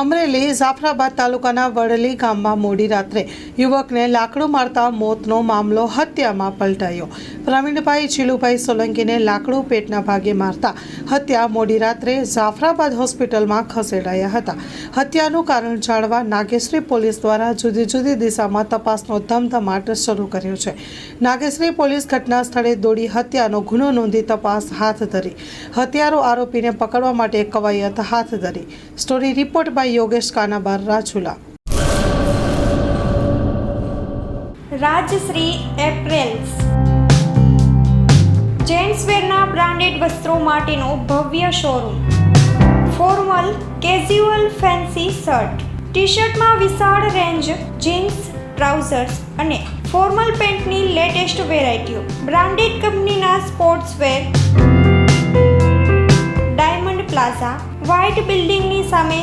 અમરેલી જાફરાબાદ તાલુકાના વડલી ગામમાં મોડી રાત્રે યુવકને લાકડું મારતા મોતનો મામલો હત્યામાં પલટાયો. પ્રવીણભાઈ ચીલુભાઈ સોલંકીને લાકડું પેટના ભાગે મારતા હત્યા મોડી રાત્રે જાફરાબાદ હોસ્પિટલમાં ખસેડાયા હતા. હત્યાનું કારણ જાણવા નાગેશ્રી પોલીસ દ્વારા જુદી જુદી દિશામાં તપાસનો ધમધમાટ શરૂ કર્યો છે. નાગેશ્રી પોલીસ ઘટના સ્થળે દોડી હત્યાનો ગુનો નોંધી તપાસ હાથ ધરી. હત્યારો આરોપીને પકડવા માટે કવાયત હાથ ધરી. Story report by Yogesh Kanabar, Rajula. Rajshree apparels. જેન્ટ્સવેરના branded વસ્ત્રો માટેનો ભવ્ય showroom. Formal casual fancy shirt. T શર્ટમાં વિશાળ રેન્જ, જીન્સ, ટ્રાઉઝર્સ અને ફોર્મલ પેન્ટની લેટેસ્ટ વેરાયટીઓ. બ્રાન્ડેડ કંપનીના sports wear diamond plaza. White બિલ્ડિંગની સામે